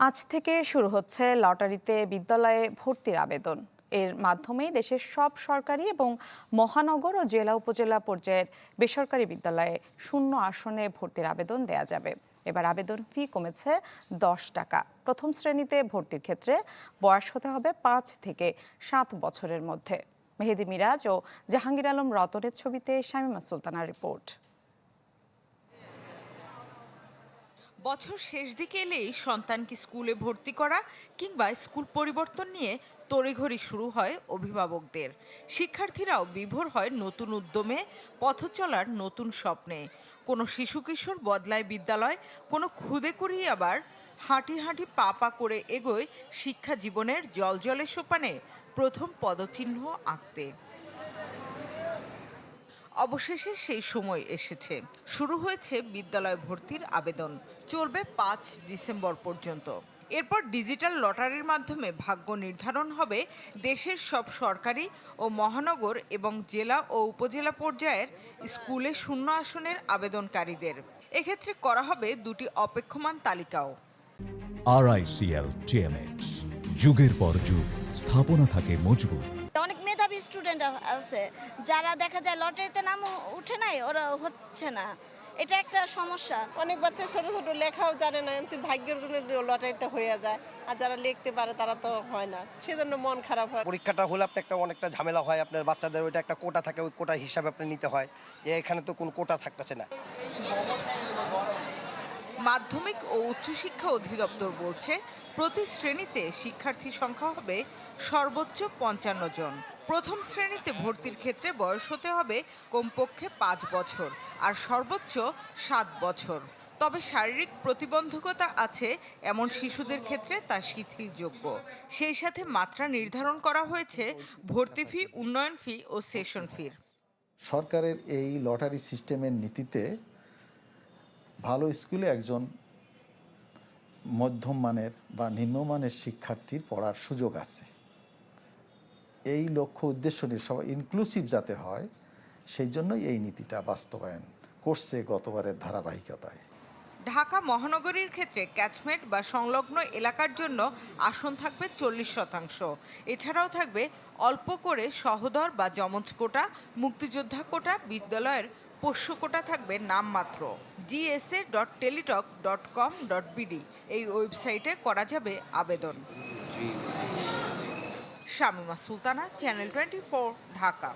আজ থেকে শুরু হচ্ছে লটারিতে বিদ্যালয়ে ভর্তির আবেদন। এর মাধ্যমেই দেশের সব সরকারি এবং মহানগর ও জেলা উপজেলা পর্যায়ের বেসরকারি বিদ্যালয়ে শূন্য আসনে ভর্তির আবেদন দেয়া যাবে। এবার আবেদন ফি কমেছে দশ টাকা। প্রথম শ্রেণীতে ভর্তির ক্ষেত্রে বয়স হতে হবে পাঁচ থেকে সাত বছরের মধ্যে। মেহেদি মিরাজ ও জাহাঙ্গীর আলম রতনের ছবিতে শামিমা সুলতানার রিপোর্ট। বছর শেষ দিকে এলেই সন্তানকে স্কুলে ভর্তি করা কিংবা স্কুল পরিবর্তন নিয়ে তড়িঘড়ি শুরু হয় অভিভাবকদের। শিক্ষার্থীরাও বিভোর হয় নতুন উদ্যমে, পথ চলার নতুন স্বপ্নে। কোনো শিশু কিশোর বদলায় বিদ্যালয়, কোনো খুদে করি আবার হাঁটি হাঁটি পা পা করে এগোয় শিক্ষা জীবনের জলজলে সোপানে প্রথম পদচিহ্ন আঁকতে। অবশেষে সেই সময় এসেছে। শুরু হয়েছে বিদ্যালয় ভর্তির আবেদন। চলবে পাঁচ ডিসেম্বর পর্যন্ত। এরপর ডিজিটাল লটারির মাধ্যমে ভাগ্য নির্ধারণ হবে দেশের সব সরকারি ও মহানগর এবং জেলা ও উপজেলা পর্যায়ের স্কুলে শূন্য আসনের আবেদনকারীদের। এক্ষেত্রে করা হবে দুটি অপেক্ষমান তালিকাও। আরআইসিএল যুগের পর যুগ, স্থাপনা থাকে মজবুত। স্টুডেন্ট আছে। যারা দেখা যায় লটারিতে নাম উঠে নাই ওরা হচ্ছে না। এটা একটা সমস্যা। অনেক বাচ্চা ছোট ছোট লেখাও জানে না কিন্তু ভাগ্যের গুণে লটারিতে হয়ে যায়। আর যারা লিখতে পারে তারা তো হয় না। সেজন্য মন খারাপ হয়। পরীক্ষাটা হলে আপনি একটা অনেকটা ঝামেলা হয় আপনার বাচ্চাদের ওইটা একটা কোটা থাকে ওই কোটা হিসাবে আপনি নিতে হয়। এখানে তো কোনো কোটা থাকতেছে না। মাধ্যমিক ও উচ্চশিক্ষা অধিদপ্তর বলছে প্রতি শ্রেণীতে শিক্ষার্থী সংখ্যা হবে সর্বোচ্চ পঞ্চান্ন জন। প্রথম শ্রেণীতে ভর্তির ক্ষেত্রে বয়স হতে হবে কমপক্ষে পাঁচ বছর আর সর্বোচ্চ সাত বছর। তবে শারীরিক প্রতিবন্ধকতা আছে এমন শিশুদের ক্ষেত্রে তা শিথিলযোগ্য। সেই সাথে মাত্রা নির্ধারণ করা হয়েছে ভর্তি ফি, উন্নয়ন ফি ও সেশন ফির। সরকারের এই লটারি সিস্টেমের নীতিতে ভালো স্কুলে একজন মধ্যম মানের বা নিম্নমানের শিক্ষার্থীর পড়ার সুযোগ আছে। এই লক্ষ্য উদ্দেশ্য নিয়ে সবাই ইনক্লুসিভ যাতে হয় সেই জন্যই এই নীতিটা বাস্তবায়ন করছে গতবারের ধারাবাহিকতায়। ঢাকা মহানগরীর ক্ষেত্রে ক্যাচমেন্ট বা সংলগ্ন এলাকার জন্য আসন থাকবে চল্লিশ শতাংশ। এছাড়াও থাকবে অল্প করে সহদর বা যমজ কোটা মুক্তিযোদ্ধা কোটা বিদ্যালয়ের পোষ্য কোটা থাকবে নামমাত্র। GSA dot Teletalk dot com dot BD এই ওয়েবসাইটে করা যাবে আবেদন। Shamima Sultana channel twenty Dhaka.